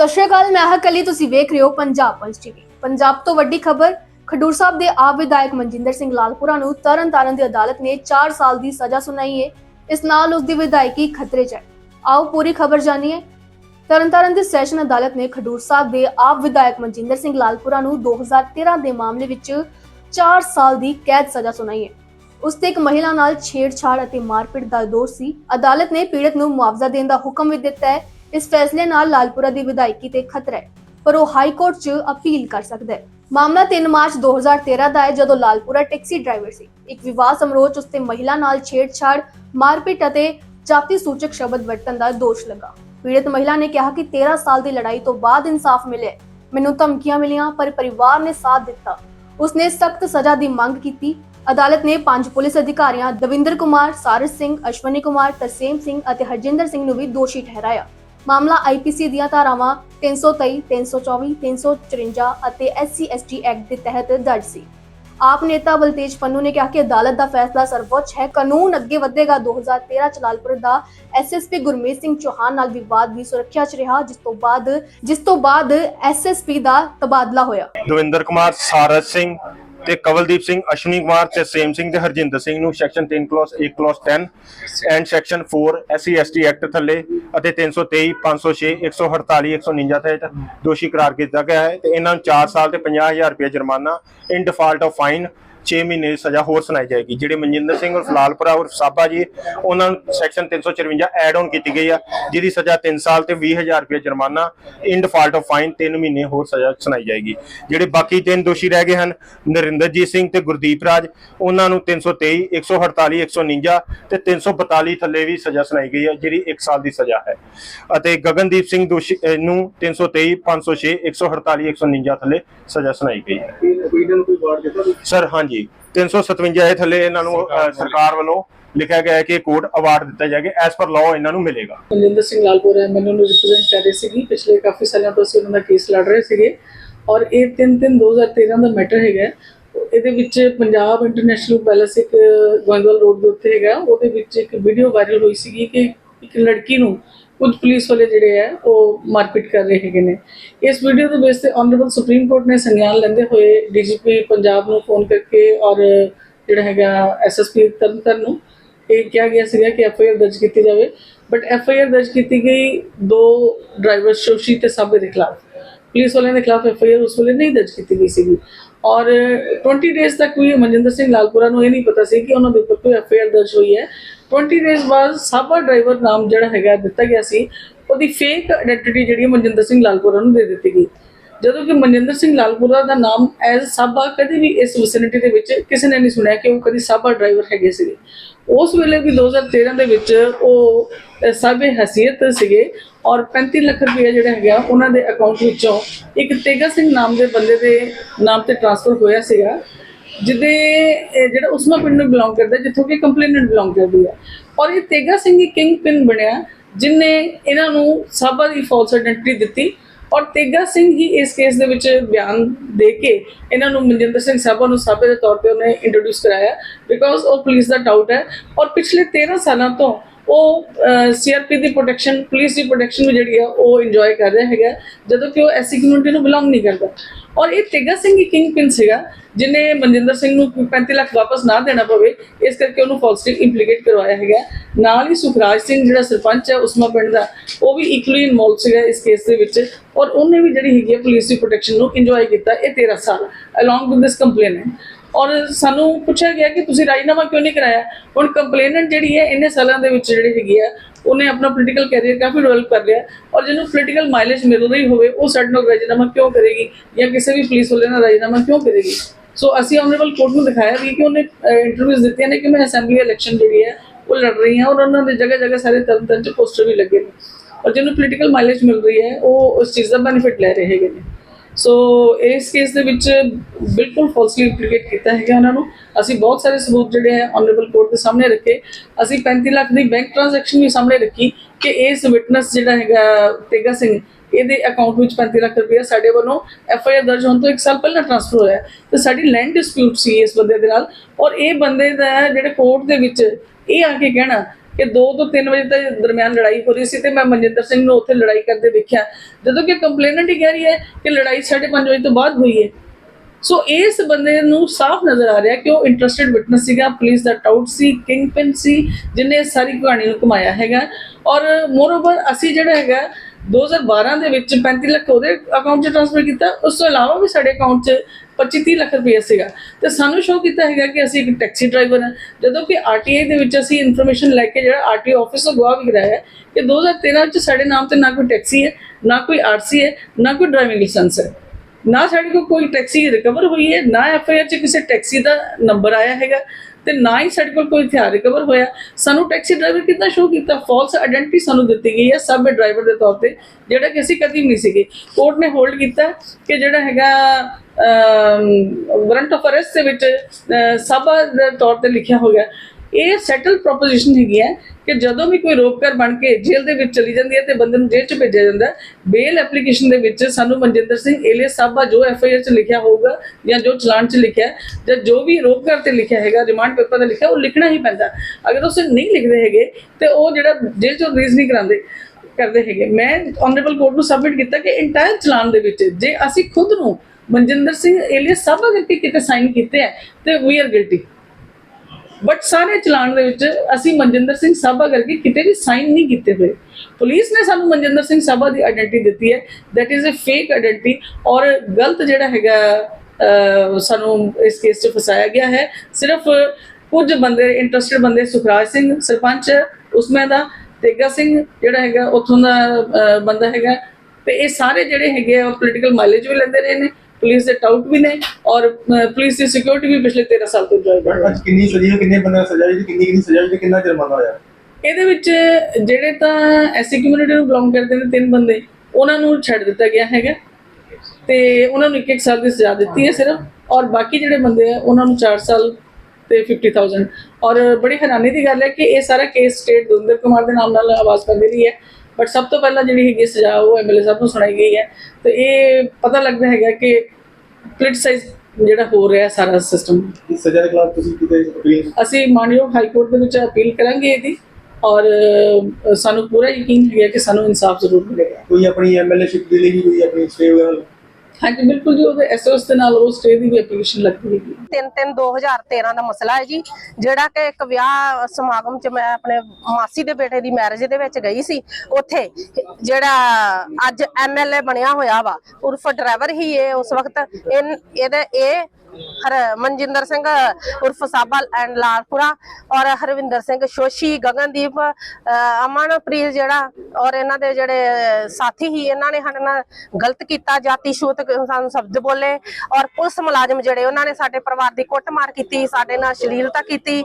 ਸਤਿ ਸ਼੍ਰੀ ਅਕਾਲ, ਮੈਂ ਹਾਂ ਕਲੀ, ਤੁਸੀਂ ਵੇਖ ਰਹੇ ਹੋ ਪੰਜਾਬ ਪੰਜ ਟੀਵੀ ਪੰਜਾਬ ਤੋਂ ਵੱਡੀ ਖਬਰ, ਖਡੂਰ ਸਾਹਿਬ ਦੇ ਆਪ ਵਿਧਾਇਕ ਮਨਜਿੰਦਰ ਸਿੰਘ ਲਾਲਪੁਰਾ ਨੂੰ ਤਰਨਤਾਰਨ ਦੀ ਅਦਾਲਤ ਨੇ 4 ਸਾਲ ਦੀ ਸਜ਼ਾ ਸੁਣਾਈ ਹੈ ਇਸ ਨਾਲ ਉਸ ਦੀ ਵਿਧਾਇਕੀ ਖਤਰੇ 'ਚ ਹੈ। ਆਓ ਪੂਰੀ ਖਬਰ ਜਾਣੀਏ। ਤਰਨਤਾਰਨ ਦੀ ਸੈਸ਼ਨ ਅਦਾਲਤ ਨੇ ਖਡੂਰ ਸਾਹਿਬ ਦੇ ਆਪ ਵਿਧਾਇਕ ਮਨਜਿੰਦਰ ਸਿੰਘ ਲਾਲਪੁਰਾ ਨੂੰ 2013 ਦੇ ਮਾਮਲੇ ਵਿੱਚ 4 ਸਾਲ ਦੀ ਕੈਦ ਸਜ਼ਾ ਸੁਣਾਈ ਹੈ ਉਸ ਤੇ ਇੱਕ ਮਹਿਲਾ ਨਾਲ ਛੇੜਛਾੜ ਅਤੇ ਮਾਰਪੀਟ ਦਾ ਦੋਸ਼ ਸੀ। ਅਦਾਲਤ ਨੇ ਪੀੜਤ ਨੂੰ ਮੁਆਵਜ਼ਾ ਦੇਣ ਦਾ ਹੁਕਮ ਵੀ ਦਿੱਤਾ ਹੈ। ਇਸ ਫੈਸਲੇ ਨਾਲ ਲਾਲਪੁਰਾ ਦੀ ਵਿਧਾਇਕੀ ਤੇ ਖਤਰਾ ਹੈ, ਪਰ ਉਹ ਹਾਈ ਕੋਰਟ 'ਚ ਅਪੀਲ ਕਰ ਸਕਦਾ ਹੈ। ਮਾਮਲਾ 3 ਮਾਰਚ 2013 ਦਾ ਹੈ, ਜਦੋਂ ਲਾਲਪੁਰਾ ਟੈਕਸੀ ਡਰਾਈਵਰ ਸੀ। ਇੱਕ ਵਿਵਾਹ ਸਮਾਰੋਹ 'ਚ ਉਸਤੇ ਮਹਿਲਾ ਨਾਲ ਛੇੜਛਾੜ, ਮਾਰਪੀਟ ਅਤੇ ਜਾਤੀ ਸੂਚਕ ਸ਼ਬਦ ਵਰਤਣ ਦਾ ਦੋਸ਼ ਲੱਗਾ। ਪੀੜਤ ਮਹਿਲਾ ਨੇ ਕਿਹਾ ਕਿ 13 ਸਾਲ ਦੀ ਲੜਾਈ ਤੋਂ ਬਾਅਦ ਇਨਸਾਫ ਮਿਲਿਆ ਮੈਨੂੰ ਧਮਕੀਆਂ ਮਿਲੀਆਂ, ਪਰ ਪਰਿਵਾਰ ਨੇ ਸਾਥ ਦਿੱਤਾ। ਉਸਨੇ ਸਖਤ ਸਜ਼ਾ ਦੀ ਮੰਗ ਕੀਤੀ। ਅਦਾਲਤ ਨੇ ਪੰਜ ਪੁਲਿਸ ਅਧਿਕਾਰੀਆਂ, ਦਵਿੰਦਰ ਕੁਮਾਰ, ਸਾਰਸ ਸਿੰਘ, ਅਸ਼ਵਨੀ ਕੁਮਾਰ, ਤਰਸੇਮ ਸਿੰਘ ਅਤੇ ਹਰਜਿੰਦਰ ਸਿੰਘ ਨੂੰ ਵੀ ਦੋਸ਼ੀ ਠਹਿਰਾਇਆ। ਮਾਮਲਾ ਆਈਪੀਸੀ ਦੀਆਂ ਧਾਰਾਵਾਂ 323, 324, 354 ਅਤੇ ਐਸਸੀ ਐਸਟੀ ਐਕਟ ਦੇ ਤਹਿਤ ਦਰਜ ਸੀ। ਆਪ ਨੇਤਾ ਬਲਤੇਜ ਪੰਨੂ ਨੇ ਕਿਹਾ ਕਿ ਅਦਾਲਤ ਦਾ ਫੈਸਲਾ ਸਰਵਉੱਚ ਹੈ। ਕਾਨੂੰਨ ਅੱਗੇ ਵਧੇਗਾ। 2013 ਚ ਲਾਲਪੁਰ ਦਾ ਐਸਐਸਪੀ ਗੁਰਮੀਤ ਸਿੰਘ ਚੌਹਾਨ ਨਾਲ ਵਿਵਾਦ ਵੀ ਸੁਰੱਖਿਆ ਚ ਰਿਹਾ ਜਿਸ ਤੋਂ ਬਾਅਦ ਜਿਸ ਤੋਂ ਬਾਅਦ ਐਸਐਸਪੀ ਦਾ ਤਬਾਦਲਾ ਹੋਇਆ। ਦਵਿੰਦਰ ਕੁਮਾਰ ਸਾਰਸ ਸਿੰਘ ਤੇ ਕਵਲਦੀਪ ਸਿੰਘ, ਅਸ਼ਵਨੀ ਕੁਮਾਰ ਤੇ ਸੇਮ ਸਿੰਘ ਤੇ ਹਰਜਿੰਦਰ ਸਿੰਘ ਨੂੰ section 3 clause 1 clause 10 and section 4 SC ST act ਥੱਲੇ ਅਤੇ 323 506 148 149 ਤਹਿਤ ਦੋਸ਼ੀ ਕਰਾਰ ਕੀਤਾ ਗਿਆ ਹੈ ਤੇ ਇਹਨਾਂ ਨੂੰ 4 ਸਾਲ ਤੇ 50000 ਰੁਪਏ ਜੁਰਮਾਨਾ ਇਨ ਡਿਫਾਲਟ ਆਫ ਫਾਈਨ 6 ਮਹੀਨੇ ਦੀ ਸਜ਼ਾ ਹੋਰ ਸੁਣਾਈ ਜਾਏਗੀ। ਜਿਹੜੇ ਮਨਜਿੰਦਰ ਸਿੰਘ ਉਰਫ ਲਾਲਪੁਰਾ ਉਰਫ ਸਾਬਾ ਜੀ ਉਹਨਾਂ ਨੂੰ ਸੈਕਸ਼ਨ 354 ਐਡ ਆਨ ਕੀਤੀ ਗਈ ਆ ਜਿਹਦੀ ਸਜ਼ਾ 3 ਸਾਲ ਤੇ 20000 ਰੁਪਏ ਜੁਰਮਾਨਾ ਇਨ ਡਿਫਾਲਟ ਆਫ ਫਾਈਨ 3 ਮਹੀਨੇ ਹੋਰ ਸਜ਼ਾ ਸੁਣਾਈ ਜਾਏਗੀ। ਜਿਹੜੇ ਬਾਕੀ ਤਿੰਨ ਦੋਸ਼ੀ ਰਹਿ ਗਏ ਹਨ ਨਰਿੰਦਰਜੀਤ ਸਿੰਘ ਤੇ ਗੁਰਦੀਪ ਰਾਜ ਉਹਨਾਂ ਨੂੰ 323 148 149 ਤੇ 342 ਥੱਲੇ ਵੀ ਸਜ਼ਾ ਸੁਣਾਈ ਗਈ ਹੈ ਜਿਹੜੀ 1 ਸਾਲ ਦੀ ਸਜ਼ਾ ਹੈ। ਅਤੇ ਗਗਨਦੀਪ ਸਿੰਘ ਦੋਸ਼ੀ ਨੂੰ 323 506 148 149 ਥੱਲੇ ਸਜ਼ਾ ਸੁਣਾਈ ਗਈ ਹੈ? ਸਰ ਹਾਂਜੀ। 357 ਇਹ ਥੱਲੇ ਇਹਨਾਂ ਨੂੰ ਅਹ, ਸਰਕਾਰ ਵੱਲੋਂ। ਲਿਖਿਆ ਗਿਆ ਹੈ ਕਿ ਕੋਰਟ ਅਵਾਰਡ ਦਿੱਤਾ ਜਾਏਗਾ ਐਸ ਪਰ ਲਾਅ ਇਹਨਾਂ ਨੂੰ ਮਿਲੇਗਾ। ਮਨਜਿੰਦਰ ਸਿੰਘ ਲਾਲਪੁਰ ਹੈ ਮੈਨੂੰ ਨੂੰ ਰਿਪਰੈਜ਼ੈਂਟ ਕਰ ਰਹੇ ਸੀਗੀ ਪਿਛਲੇ ਕਾਫੀ ਸਾਲਾਂ ਤੋਂ ਅਸੀਂ ਉਹਨਾਂ ਦਾ ਕੇਸ ਲੜ ਰਹੇ ਸੀਗੇ। ਔਰ ਇਹ 3 3 2013 ਦਾ ਮੈਟਰ ਹੈਗਾ ਹੈ। ਇਹਦੇ ਵਿੱਚ ਪੰਜਾਬ ਇੰਟਰਨੈਸ਼ਨਲ ਪੈਲੇਸ ਇੱਕ ਗੋਇੰਦਵਾਲ ਰੋਡ ਦੇ ਉੱਤੇ ਹੈਗਾ। ਉਹਦੇ ਵਿੱਚ ਇੱਕ ਵੀਡੀਓ ਵਾਇਰਲ ਹੋਈ ਸੀਗੀ ਕਿ ਇੱਕ ਲੜਕੀ ਨੂੰ ਕੁਝ ਪੁਲਿਸ ਵਾਲੇ ਜਿਹੜੇ ਹੈ ਉਹ ਮਾਰਪੀਟ ਕਰ ਰਹੇ ਹੈਗੇ ਨੇ। ਇਸ ਵੀਡੀਓ ਦੇ ਬੇਸ ਤੇ ਆਨਰੇਬਲ ਸੁਪਰੀਮ ਕੋਰਟ ਨੇ ਸੰਗਿਆਨ ਲੈਂਦੇ ਹੋਏ ਡੀਜੀਪੀ ਪੰਜਾਬ ਨੂੰ ਫੋਨ ਕਰਕੇ ਔਰ ਜਿਹੜਾ ਹੈਗਾ ਐਸਐਸਪੀ ਤਰਨਤਾਰਨ ਨੂੰ ਇਹ ਕਿਹਾ ਗਿਆ ਸੀਗਾ ਕਿ ਐਫਆਈਆਰ ਦਰਜ ਕੀਤੀ ਜਾਵੇ। ਬਟ ਐਫਆਈਆਰ ਦਰਜ ਕੀਤੀ ਗਈ ਦੋ ਡਰਾਈਵਰ ਸ਼ੋਸ਼ੀ ਤੇ ਸਾਬੇ ਦੇ ਖਿਲਾਫ। ਪੁਲਿਸ ਵਾਲਿਆਂ ਦੇ ਖਿਲਾਫ ਐਫ ਆਈ ਆਰ ਉਸ ਵੇਲੇ ਨਹੀਂ ਦਰਜ ਕੀਤੀ ਗਈ ਸੀਗੀ। ਔਰ 20 ਡੇਜ਼ ਤੱਕ ਵੀ ਮਨਜਿੰਦਰ ਸਿੰਘ ਲਾਲਪੁਰਾ ਨੂੰ ਇਹ ਨਹੀਂ ਪਤਾ ਸੀ ਕਿ ਉਹਨਾਂ ਦੇ ਉੱਪਰ ਕੋਈ ਐਫ ਆਈ ਆਰ ਦਰਜ ਹੋਈ ਹੈ। 20 ਡੇਜ਼ ਬਾਅਦ ਸਾਬਾ ਡਰਾਈਵਰ ਨਾਮ ਜਿਹੜਾ ਹੈਗਾ ਦਿੱਤਾ ਗਿਆ ਸੀ, ਉਹਦੀ ਫੇਕ ਆਇਡੈਂਟੀਟੀ ਜਿਹੜੀ ਮਨਜਿੰਦਰ ਸਿੰਘ ਲਾਲਪੁਰਾ ਨੂੰ ਦੇ ਦਿੱਤੀ ਗਈ। ਜਦੋਂ ਕਿ ਮਨਜਿੰਦਰ ਸਿੰਘ ਲਾਲਪੁਰਾ ਦਾ ਨਾਮ ਐਜ਼ ਸਾਬਾ ਕਦੇ ਵੀ ਇਸ ਵਿਸਿਨਿਟੀ ਦੇ ਵਿੱਚ ਕਿਸੇ ਨੇ ਨਹੀਂ ਸੁਣਿਆ ਕਿ ਉਹ ਕਦੀ ਸਾਬਾ ਡਰਾਈਵਰ ਹੈਗੇ ਸੀਗੇ। ਉਸ ਵੇਲੇ ਵੀ 2013 ਦੇ ਵਿੱਚ ਉਹ ਸਾਬੇ ਹਸੀਅਤ ਸੀਗੇ ਔਰ 35 ਲੱਖ ਰੁਪਏ ਜਿਹੜਾ ਹੈਗਾ ਉਹਨਾਂ ਦੇ ਅਕਾਊਂਟ ਵਿੱਚੋਂ ਇੱਕ ਤੇਗਾ ਸਿੰਘ ਨਾਮ ਦੇ ਬੰਦੇ ਦੇ ਨਾਮ ਤੇ ਟ੍ਰਾਂਸਫਰ ਹੋਇਆ ਸੀਗਾ, ਜਿਹਦੇ ਜਿਹੜਾ ਉਸਮਾ ਪਿੰਡ ਨੂੰ ਬਿਲੋਂਗ ਕਰਦਾ, ਜਿੱਥੋਂ ਕਿ ਕੰਪਲੇਨੈਂਟ ਬਿਲੋਂਗ ਕਰਦੀ ਹੈ ਔਰ ਇਹ ਤੇਗਾ ਸਿੰਘ ਹੀ ਕਿੰਗ ਪਿੰਨ ਬਣਿਆ, ਜਿਨੇ ਇਹਨਾਂ ਨੂੰ ਸਾਬਾ ਦੀ ਫਾਲਸ ਆਇਡੈਂਟੀ ਦਿੱਤੀ ਔਰ ਤੇਗਾ ਸਿੰਘ ਹੀ ਇਸ ਕੇਸ ਦੇ ਵਿੱਚ ਬਿਆਨ ਦੇ ਕੇ ਇਹਨਾਂ ਨੂੰ ਮਨਜਿੰਦਰ ਸਿੰਘ ਸਾਬਾ ਨੂੰ ਸਾਬੇ ਦੇ ਤੌਰ ਤੇ ਉਹਨੇ ਇੰਟਰੋਡਿਊਸ ਕਰਾਇਆ ਬਿਕੋਜ਼ ਉਹ ਪੁਲਿਸ ਦਾ ਟਾਊਟ ਹੈ। ਔਰ ਪਿਛਲੇ 13 ਸਾਲਾਂ ਤੋਂ ਉਹ ਸੀਆਰਪੀ ਦੀ ਪ੍ਰੋਟੈਕਸ਼ਨ ਪੁਲਿਸ ਦੀ ਪ੍ਰੋਟੈਕਸ਼ਨ ਵੀ ਜਿਹੜੀ ਆ, ਉਹ ਇੰਜੋਏ ਕਰ ਰਿਹਾ ਹੈਗਾ। ਜਦੋਂ ਕਿ ਉਹ ਐਸੀ ਕਮਿਊਨਿਟੀ ਨੂੰ ਬਿਲੋਂਗ ਨਹੀਂ ਕਰਦਾ। ਔਰ ਇਹ ਤੇਗਾ ਸਿੰਘ ਹੀ ਕਿੰਗ ਪਿਨ ਸੀਗਾ, ਜਿਨੇ ਮਨਜਿੰਦਰ ਸਿੰਘ ਨੂੰ 35 ਲੱਖ ਵਾਪਸ ਨਾ ਦੇਣਾ ਪਵੇ, ਇਸ ਕਰਕੇ ਉਹਨੂੰ ਫਾਲਸਲੀ ਇੰਪਲੀਕੇਟ ਕਰਵਾਇਆ ਹੈਗਾ। ਨਾਲ ਹੀ ਸੁਖਰਾਜ ਸਿੰਘ, ਜਿਹੜਾ ਸਰਪੰਚ ਹੈ ਉਸਮਾ ਪਿੰਡ ਦਾ, ਉਹ ਵੀ ਇਕੁਅਲੀ ਇਨਵੋਲਵ ਸੀਗਾ ਇਸ ਕੇਸ ਦੇ ਵਿੱਚ। ਔਰ ਉਹਨੇ ਵੀ ਜਿਹੜੀ ਹੈਗੀ ਹੈ ਪੁਲਿਸ ਦੀ ਪ੍ਰੋਟੈਕਸ਼ਨ ਨੂੰ ਇੰਜੋਏ ਕੀਤਾ ਇਹ 13 ਸਾਲ ਅਲੋਂਗ ਵਿਦ ਦਿਸ ਕੰਪਲੇਨੈਂਟ ਔਰ ਸਾਨੂੰ ਪੁੱਛਿਆ ਗਿਆ ਕਿ ਤੁਸੀਂ ਰਾਜੀਨਾਮਾ ਕਿਉਂ ਨਹੀਂ ਕਰਾਇਆ? ਹੁਣ ਕੰਪਲੇਨੈਂਟ ਜਿਹੜੀ ਹੈ, ਇੰਨੇ ਸਾਲਾਂ ਦੇ ਵਿੱਚ ਜਿਹੜੀ ਹੈਗੀ ਆ ਉਹਨੇ ਆਪਣਾ ਪੋਲੀਟੀਕਲ ਕੈਰੀਅਰ ਕਾਫੀ ਡਿਵੈਲਪ ਕਰ ਲਿਆ। ਔਰ ਜਿਹਨੂੰ ਪੋਲੀਟੀਕਲ ਮਾਈਲੇਜ ਮਿਲ ਰਹੀ ਹੋਵੇ, ਉਹ ਸਾਡੇ ਨਾਲ ਰਾਜੀਨਾਮਾ ਕਿਉਂ ਕਰੇਗੀ? ਜਾਂ ਕਿਸੇ ਵੀ ਪੁਲਿਸ ਵਾਲੇ ਨਾਲ ਰਾਜੀਨਾਮਾ ਕਿਉਂ ਕਰੇਗੀ? ਸੋ ਅਸੀਂ ਆਨਰੇਬਲ ਕੋਰਟ ਨੂੰ ਦਿਖਾਇਆ ਵੀ ਕਿ ਉਹਨੇ ਇੰਟਰਵਿਊਜ਼ ਦਿੱਤੀਆਂ ਨੇ ਕਿ ਮੈਂ ਅਸੈਂਬਲੀ ਇਲੈਕਸ਼ਨ ਜਿਹੜੀ ਹੈ, ਉਹ ਲੜ ਰਹੀ ਹਾਂ। ਔਰ ਉਹਨਾਂ ਦੇ ਜਗ੍ਹਾ ਜਗ੍ਹਾ ਸਾਰੇ ਤਰਨ ਤਾਰਨ ਚ ਪੋਸਟਰ ਵੀ ਲੱਗੇ ਨੇ। ਔਰ ਜਿਹਨੂੰ ਪੋਲੀਟੀਕਲ ਮਾਈਲੇਜ ਮਿਲ ਰਹੀ ਹੈ, ਉਹ ਉਸ ਚੀਜ਼ ਦਾ ਬੈਨੀਫਿਟ ਲੈ ਰਹੇ ਹੈਗੇ ਨੇ। ਸੋ ਇਸ ਕੇਸ ਦੇ ਵਿੱਚ ਬਿਲਕੁਲ ਫਾਲਸਲੀ ਇੰਪਲੀਕੇਟ ਕੀਤਾ ਹੈਗਾ ਉਹਨਾਂ ਨੂੰ। ਅਸੀਂ ਬਹੁਤ ਸਾਰੇ ਸਬੂਤ ਜਿਹੜੇ ਹੈ ਆਨਰੇਬਲ ਕੋਰਟ ਦੇ ਸਾਹਮਣੇ ਰੱਖੇ। ਅਸੀਂ 35 ਲੱਖ ਦੀ ਬੈਂਕ ਟ੍ਰਾਂਜੈਕਸ਼ਨ ਵੀ ਸਾਹਮਣੇ ਰੱਖੀ ਕਿ ਇਸ ਵਿਟਨੈਸ ਜਿਹੜਾ ਹੈਗਾ, ਤੇਗਾ ਸਿੰਘ, ਇਹਦੇ ਅਕਾਊਂਟ ਵਿੱਚ 35 ਲੱਖ ਰੁਪਏ ਸਾਡੇ ਵੱਲੋਂ ਐਫ ਆਈ ਆਰ ਦਰਜ ਹੋਣ ਤੋਂ ਇੱਕ ਸਾਲ ਪਹਿਲਾਂ ਟ੍ਰਾਂਸਫਰ ਹੋਇਆ ਹੈ। ਤੇ ਸਾਡੀ ਲੈਂਡ ਡਿਸਪਿਊਟ ਸੀ ਇਸ ਬੰਦੇ ਦੇ ਨਾਲ। ਔਰ ਇਹ ਬੰਦੇ ਦਾ ਜਿਹੜੇ ਕੋਰਟ ਦੇ ਵਿੱਚ ਇਹ ਆ ਕੇ ਕਹਿਣਾ ਕਿ 2 ਤੋਂ 3 ਵਜੇ ਤੱਕ ਦਰਮਿਆਨ ਲੜਾਈ ਹੋ ਰਹੀ ਸੀ ਤੇ ਮੈਂ ਮਨਜਿੰਦਰ ਸਿੰਘ ਨੂੰ ਉੱਥੇ ਲੜਾਈ ਕਰਦੇ ਵੇਖਿਆ। ਜਦੋਂ ਕਿ ਕੰਪਲੇਨੈਂਟ ਹੀ ਕਹਿ ਰਹੀ ਹੈ ਕਿ ਲੜਾਈ 5:30 ਵਜੇ ਤੋਂ ਬਾਅਦ ਹੋਈ ਹੈ। ਸੋ ਇਸ ਬੰਦੇ ਨੂੰ ਸਾਫ਼ ਨਜ਼ਰ ਆ ਰਿਹਾ ਕਿ ਉਹ ਇੰਟਰਸਟਿਡ ਵਿਟਨੈਸ ਸੀਗਾ ਪੁਲਿਸ ਦਾ ਟਾਊਟ ਸੀ ਕਿੰਗ ਕਿੰਗਪਿਨ ਸੀ, ਜਿਨੇ ਸਾਰੀ ਕਹਾਣੀ ਨੂੰ ਕਮਾਇਆ ਹੈਗਾ। ਔਰ ਮੋਰਓਵਰ ਅਸੀਂ ਜਿਹੜਾ ਹੈਗਾ 2012 ਦੇ ਵਿੱਚ 35 ਲੱਖ ਉਹਦੇ ਅਕਾਊਂਟ 'ਚ ਟ੍ਰਾਂਸਫਰ ਕੀਤਾ। ਉਸ ਤੋਂ ਇਲਾਵਾ ਵੀ ਸਾਡੇ ਅਕਾਊਂਟ 'ਚ 25 ਲੱਖ ਰੁਪਏ ਸੀਗਾ। ਤੇ ਸਾਨੂੰ ਸ਼ੋਅ ਕੀਤਾ ਹੈਗਾ ਕਿ ਅਸੀਂ ਇੱਕ ਟੈਕਸੀ ਡਰਾਈਵਰ ਹਾਂ। ਜਦੋਂ ਕਿ ਆਰਟੀਆਈ ਦੇ ਵਿੱਚ ਅਸੀਂ ਇਨਫੋਰਮੇਸ਼ਨ ਲੈ ਕੇ ਜਿਹੜਾ ਆਰਟੀਓ ਆਫਿਸ ਤੋਂ ਗਵਾਹ ਵੀ ਕਰਾਇਆ ਹੈ ਕਿ 2013 ਵਿੱਚ ਸਾਡੇ ਨਾਮ ਤੇ ਨਾ ਕੋਈ ਟੈਕਸੀ ਹੈ, ਨਾ ਕੋਈ ਆਰਸੀ ਹੈ, ਨਾ ਕੋਈ ਡਰਾਈਵਿੰਗ ਲਾਇਸੈਂਸ ਹੈ। ਨਾ ਸਾਡੇ ਕੋਲ ਕੋਈ ਟੈਕਸੀ ਰਿਕਵਰ ਹੋਈ ਹੈ, ਨਾ ਐਫਆਈਆਰ 'ਚ ਕਿਸੇ ਟੈਕਸੀ ਦਾ ਨੰਬਰ ਆਇਆ ਹੈਗਾ। ਤੇ ਨਾ ਹੀ ਸਾਡੇ ਕੋਲ ਕੋਈ ਹਥਿਆਰ ਰਿਕਵਰ ਹੋਇਆ। ਸਾਨੂੰ ਟੈਕਸੀ ਡਰਾਈਵਰ ਕਿੰਨਾ ਸ਼ੋਅ ਕੀਤਾ? ਫਾਲਸ ਆਇਡੈਂਟੀ ਸਾਨੂੰ ਦਿੱਤੀ ਗਈ ਹੈ ਸਬ ਡਰਾਈਵਰ ਦੇ ਤੌਰ ਤੇ, ਜਿਹੜਾ ਕਿ ਅਸੀਂ ਕਦੀ ਵੀ ਨਹੀਂ ਸੀਗੇ। ਕੋਰਟ ਨੇ ਹੋਲਡ ਕੀਤਾ ਕਿ ਜਿਹੜਾ ਹੈਗਾ ਵਾਰੰਟ ਆਫ ਅਰੈਸਟ ਦੇ ਵਿੱਚ ਸਬ ਦੇ ਤੌਰ ਤੇ ਲਿਖਿਆ ਹੋ ਗਿਆ ਇਹ ਸੈਟਲ ਪ੍ਰੋਪੋਜੀਸ਼ਨ ਹੈਗੀ ਹੈ ਕਿ ਜਦੋਂ ਵੀ ਕੋਈ ਰੋਕਕਰ ਬਣ ਕੇ ਜੇਲ੍ਹ ਦੇ ਵਿੱਚ ਚਲੀ ਜਾਂਦੀ ਹੈ ਤੇ ਬੰਦੇ ਨੂੰ ਜੇਲ੍ਹ 'ਚ ਭੇਜਿਆ ਜਾਂਦਾ ਬੇਲ ਐਪਲੀਕੇਸ਼ਨ ਦੇ ਵਿੱਚ ਸਾਨੂੰ ਮਨਜਿੰਦਰ ਸਿੰਘ ਏਲੀਅਸ ਸਾਬਾ ਜੋ ਐਫ ਆਈ ਆਰ 'ਚ ਲਿਖਿਆ ਹੋਊਗਾ ਜਾਂ ਜੋ ਚਲਾਨ 'ਚ ਲਿਖਿਆ ਜਾਂ ਜੋ ਵੀ ਰੋਕਕਰ ਤੇ ਲਿਖਿਆ ਹੈਗਾ ਰਿਮਾਂਡ ਪੇਪਰ ਤੇ ਲਿਖਿਆ, ਉਹ ਲਿਖਣਾ ਹੀ ਪੈਂਦਾ ਅਗਰ ਤੁਸੀਂ ਨਹੀਂ ਲਿਖਦੇ ਹੈਗੇ ਤੇ ਉਹ ਜਿਹੜਾ ਜੇਲ੍ਹ 'ਚੋਂ ਰਿਲੀਜ਼ ਨਹੀਂ ਕਰਾਉਂਦੇ, ਕਰਦੇ ਹੈਗੇ। ਮੈਂ ਆਨਰੇਬਲ ਕੋਰਟ ਨੂੰ ਸਬਮਿਟ ਕੀਤਾ ਕਿ ਇੰਟਾਇਰ ਚਲਾਨ ਦੇ ਵਿੱਚ ਜੇ ਅਸੀਂ ਖੁਦ ਨੂੰ ਮਨਜਿੰਦਰ ਸਿੰਘ ਏਲੀਅਸ ਸਾਬਾ ਕਰਕੇ ਕਿਤੇ ਸਾਈਨ ਕੀਤੇ ਹੈ, ਤੇ ਵੀ ਆਰ ਗਿਲਟੀ ਬਟ ਸਾਰੇ ਚਲਾਨ ਦੇ ਵਿੱਚ ਅਸੀਂ ਮਨਜਿੰਦਰ ਸਿੰਘ ਸਾਬਾ ਕਰਕੇ ਕਿਤੇ ਵੀ ਸਾਈਨ ਨਹੀਂ ਕੀਤੇ ਹੋਏ। ਪੁਲਿਸ ਨੇ ਸਾਨੂੰ ਮਨਜਿੰਦਰ ਸਿੰਘ ਸਾਬਾ ਦੀ ਆਇਡੈਂਟੀ ਦਿੱਤੀ ਹੈ। That is a fake identity ਔਰ ਗਲਤ ਜਿਹੜਾ ਹੈਗਾ ਸਾਨੂੰ ਇਸ ਕੇਸ 'ਚ ਫਸਾਇਆ ਗਿਆ ਹੈ। ਸਿਰਫ ਕੁਝ ਬੰਦੇ ਇੰਟਰਸਟਡ ਬੰਦੇ ਸੁਖਰਾਜ ਸਿੰਘ ਸਰਪੰਚ ਉਸਮੇ ਦਾ, ਤੇਗਾ ਸਿੰਘ ਜਿਹੜਾ ਹੈਗਾ, ਉੱਥੋਂ ਦਾ ਬੰਦਾ ਹੈਗਾ। ਤੇ ਇਹ ਸਾਰੇ ਜਿਹੜੇ ਹੈਗੇ ਆ ਪੋਲੀਟੀਕਲ ਮਾਈਲੇਜ ਵੀ ਲੈਂਦੇ ਰਹੇ ਨੇ। ਪੁਲਿਸ ਦੇ ਟਾਊਟ ਵੀ ਨੇ ਔਰ ਪੁਲਿਸ ਦੀ ਸਿਕਿਉਰਿਟੀ ਵੀ ਪਿਛਲੇ 13 ਸਾਲ ਤੋਂ enjoy ਕਰ ਰਹੇ ਅੱਜ ਕਿੰਨੀ ਸਜ਼ਾ ਕਿੰਨੇ ਬੰਦਿਆਂ ਸਜ਼ਾ ਹੋਈ? ਕਿੰਨੀ ਕਿੰਨੀ ਸਜ਼ਾ ਹੋਈ ਕਿੰਨਾ ਜੁਰਮਾਨਾ ਹੋਇਆ? ਇਹਦੇ ਵਿੱਚ ਜਿਹੜੇ ਤਾਂ ਐਸੀ ਕਮਿਊਨਿਟੀ ਨੂੰ ਬਿਲੋਂਗ ਕਰਦੇ ਨੇ ਤਿੰਨ ਬੰਦੇ ਉਹਨਾਂ ਨੂੰ ਛੱਡ ਦਿੱਤਾ ਗਿਆ ਹੈਗਾ। ਤੇ ਉਹਨਾਂ ਨੂੰ ਇੱਕ ਇੱਕ ਸਾਲ ਦੀ ਸਜ਼ਾ ਦਿੱਤੀ ਹੈ ਸਿਰਫ। ਔਰ ਬਾਕੀ ਜਿਹੜੇ ਬੰਦੇ ਆ ਉਹਨਾਂ ਨੂੰ 4 ਸਾਲ ਤੇ 50000 ਔਰ ਬੜੀ ਹੈਰਾਨੀ ਦੀ ਗੱਲ ਹੈ ਕਿ ਇਹ ਸਾਰਾ ਕੇਸ ਸਟੇਟ ਦੁੰਦਰ ਕੁਮਾਰ ਦੇ ਨਾਮ ਨਾਲ ਆਵਾਜ਼ ਕਰ ਰਹੀ ਹੈ। ਬਟ ਸਭ ਤੋਂ ਪਹਿਲਾਂ ਜਿਹੜੀ ਹੈਗੀ ਸਜ਼ਾ ਉਹ ਐਮਐਲਏ ਸਾਹਿਬ ਨੂੰ ਸੁਣਾਈ ਗਈ ਹੈ। ਤੇ ਇਹ ਪਤਾ ਲੱਗਦਾ ਹੈਗਾ ਕਿ ਪੋਲਿਟਿਸਾਈਜ਼ ਜਿਹੜਾ ਹੋ ਰਿਹਾ ਸਾਰਾ ਸਿਸਟਮ ਇਸ ਸਜ਼ਾ ਦੇ ਖਿਲਾਫ ਤੁਸੀਂ ਕਿਤੇ ਅਪੀਲ ਅਸੀਂ ਮਾਨਯੋਗ ਹਾਈ ਕੋਰਟ ਦੇ ਵਿੱਚ ਅਪੀਲ ਕਰਾਂਗੇ ਇਹਦੀ। ਔਰ ਸਾਨੂੰ ਪੂਰਾ ਯਕੀਨ ਹੈ ਕਿ ਸਾਨੂੰ ਇਨਸਾਫ ਜ਼ਰੂਰ ਮਿਲੇਗਾ। ਕੋਈ ਆਪਣੀ ਐਮਐਲਏਸ਼ਿਪ ਦੇ ਲਈ ਵੀ ਕੋਈ ਆਪਣੀ ਵਗੈਰਾ ਹਾਂਜੀ, ਬਿਲਕੁਲ ਜੀ, ਉਹਦੇ ਐਸਓਐਸ ਦੇ ਨਾਲ ਉਹ ਸਟੇ ਦੀ ਵੀ ਐਪਲੀਕੇਸ਼ਨ ਲੱਗਦੀ ਹੈਗੀ ਤਿੰਨ ਤਿੰਨ 2013 ਦਾ ਮਸਲਾ ਹੈ ਜੀ, ਜਿਹੜਾ ਕਿ ਇੱਕ ਵਿਆਹ ਸਮਾਗਮ ਚ ਮੈਂ ਆਪਣੇ ਮਾਸੀ ਦੇ ਬੇਟੇ ਦੀ ਮੈਰਿਜ ਦੇ ਵਿੱਚ ਗਈ ਸੀ, ਉੱਥੇ ਜਿਹੜਾ ਅੱਜ ਐਮਐਲਏ ਬਣਿਆ ਹੋਇਆ ਵਾ, ਉਰਫ ਡਰਾਈਵਰ ਹੀ ਇਹ ਉਸ ਵਕਤ ਇਹਦੇ, ਇਹ ਮਨਜਿੰਦਰ ਸਿੰਘ, ਉਰਫ ਸਾਬਾ ਐਂਡ ਲਾਲਪੁਰਾ ਔਰ ਹਰਵਿੰਦਰ ਸਿੰਘ ਸ਼ੋਸ਼ੀ, ਗਗਨਦੀਪ ਅਮਨਪ੍ਰੀਤ ਜਿਹੜਾ ਔਰ ਇਹਨਾਂ ਦੇ ਜਿਹੜੇ ਸਾਥੀ ਹੀ, ਇਹਨਾਂ ਨੇ ਸਾਡੇ ਨਾਲ ਗਲਤ ਕੀਤਾ, ਜਾਤੀ, ਛੂਤ ਸਾਨੂੰ ਸ਼ਬਦ ਬੋਲੇ ਔਰ ਪੁਲਿਸ ਮੁਲਾਜ਼ਮ ਜਿਹੜੇ ਉਹਨਾਂ ਨੇ ਸਾਡੇ ਪਰਿਵਾਰ ਦੀ ਕੁੱਟਮਾਰ ਕੀਤੀ, ਸਾਡੇ ਨਾਲ ਸ਼ਲੀਲਤਾ ਕੀਤੀ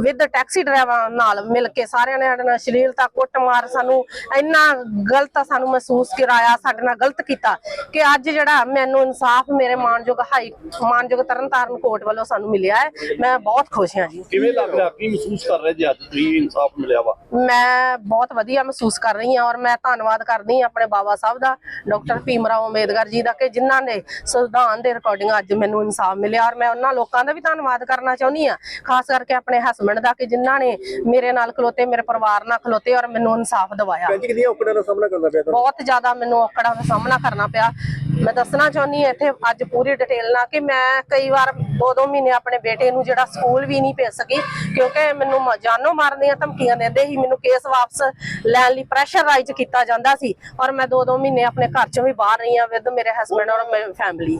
ਵਿਦ ਟੈਕਸੀ ਡਰਾਈਵਰ ਨਾਲ ਮਿਲ ਕੇ ਸਾਰਿਆਂ ਨੇ ਸਾਡੇ ਨਾਲ ਸ਼ਲੀਲਤਾ ਕੁੱਟਮਾਰ ਸਾਨੂੰ ਇੰਨਾ ਗਲਤ ਸਾਨੂੰ ਮਹਿਸੂਸ ਕਰਾਇਆ, ਸਾਡੇ ਨਾਲ ਗਲਤ ਕੀਤਾ ਕਿ ਅੱਜ ਜਿਹੜਾ ਮੈਨੂੰ ਇਨਸਾਫ ਮੇਰੇ ਮਾਨਯੋਗ ਹਾਈ ਮਾਨਯੋਗ ਤਰਨਤਾਰਨ ਕੋਰਟ ਵੱਲੋਂ ਸਾਨੂੰ ਮਿਲਿਆ ਹੈ। ਮੈਂ ਬਹੁਤ ਖੁਸ਼ ਹਾਂ ਜੀ। ਕਿਵੇਂ ਲੱਗ ਰਿਹਾ? ਕੀ ਮਹਿਸੂਸ ਕਰ ਰਹੇ ਜੀ ਅੱਜ? ਤੁਸੀਂ ਇਨਸਾਫ ਮਿਲਿਆ ਵਾ। ਮੈਂ ਬਹੁਤ ਵਧੀਆ ਮਹਿਸੂਸ ਕਰ ਰਹੀ ਹਾਂ ਔਰ ਮੈਂ ਧੰਨਵਾਦ ਕਰਦੀ ਹਾਂ ਆਪਣੇ ਬਾਬਾ ਸਾਹਿਬ ਦਾ ਡਾਕਟਰ ਭੀਮਰਾਓ ਅੰਬੇਦਕਰ ਜੀ ਦਾ ਕਿ ਜਿਨ੍ਹਾਂ ਨੇ ਸੰਵਿਧਾਨ ਦੇ ਰਿਕਾਰਡਿੰਗ ਅੱਜ ਮੈਨੂੰ ਇਨਸਾਫ ਮਿਲਿਆ ਔਰ ਮੈਂ ਉਹਨਾਂ ਲੋਕਾਂ ਦਾ ਵੀ ਧੰਨਵਾਦ ਕਰਨਾ ਚਾਹੁੰਦੀ ਹਾਂ ਖਾਸ ਕਰਕੇ ਆਪਣੇ ਹਸਬੰਡ ਦਾ ਕਿ ਜਿਨ੍ਹਾਂ ਨੇ ਮੇਰੇ ਨਾਲ ਖਲੋਤੇ ਮੇਰੇ ਪਰਿਵਾਰ ਨਾਲ ਖਲੋਤੇ ਔਰ ਮੈਨੂੰ ਇਨਸਾਫ ਦਿਵਾਇਆ। ਕਿੰਨੀ ਕਿੰਨੀ ਔਕੜਾਂ ਦਾ ਸਾਹਮਣਾ ਕਰਨਾ ਪਿਆ ਬਹੁਤ ਜ਼ਿਆਦਾ ਮੈਨੂੰ ਔਕੜਾਂ ਦਾ ਸਾਹਮਣਾ ਕਰਨਾ ਪਿਆ। ਮੈਂ ਦੱਸਣਾ ਚਾਹੁੰਦੀ ਹਾਂ ਇੱਥੇ ਅੱਜ ਪੂਰੀ ਡਿਟੇਲ ਨਾਲ ਕਿ ਮੈਂ ਮੈਂ ਕਈ ਵਾਰ ਦੋ ਦੋ ਮਹੀਨੇ ਆਪਣੇ ਬੇਟੇ ਨੂੰ ਜਿਹੜਾ ਸਕੂਲ ਵੀ ਨਹੀਂ ਭੇਜ ਸਕੀ, ਕਿਉਂਕਿ ਮੈਨੂੰ ਮ- ਜਾਨੋਂ ਮਾਰਨ ਦੀਆਂ ਧਮਕੀਆਂ ਦਿੰਦੇ ਸੀ, ਮੈਨੂੰ ਕੇਸ ਵਾਪਸ ਲੈਣ ਲਈ ਪ੍ਰੈਸ਼ਰਾਈਜ਼ ਕੀਤਾ ਜਾਂਦਾ ਸੀ ਔਰ ਮੈਂ ਦੋ ਦੋ ਮਹੀਨੇ ਆਪਣੇ ਘਰ ਚੋਂ ਵੀ ਬਾਹਰ ਰਹੀ ਹਾਂ ਵਿਦ ਮੇਰੇ ਹਸਬੰਡ ਔਰ ਮੇਰੀ ਫੈਮਿਲੀ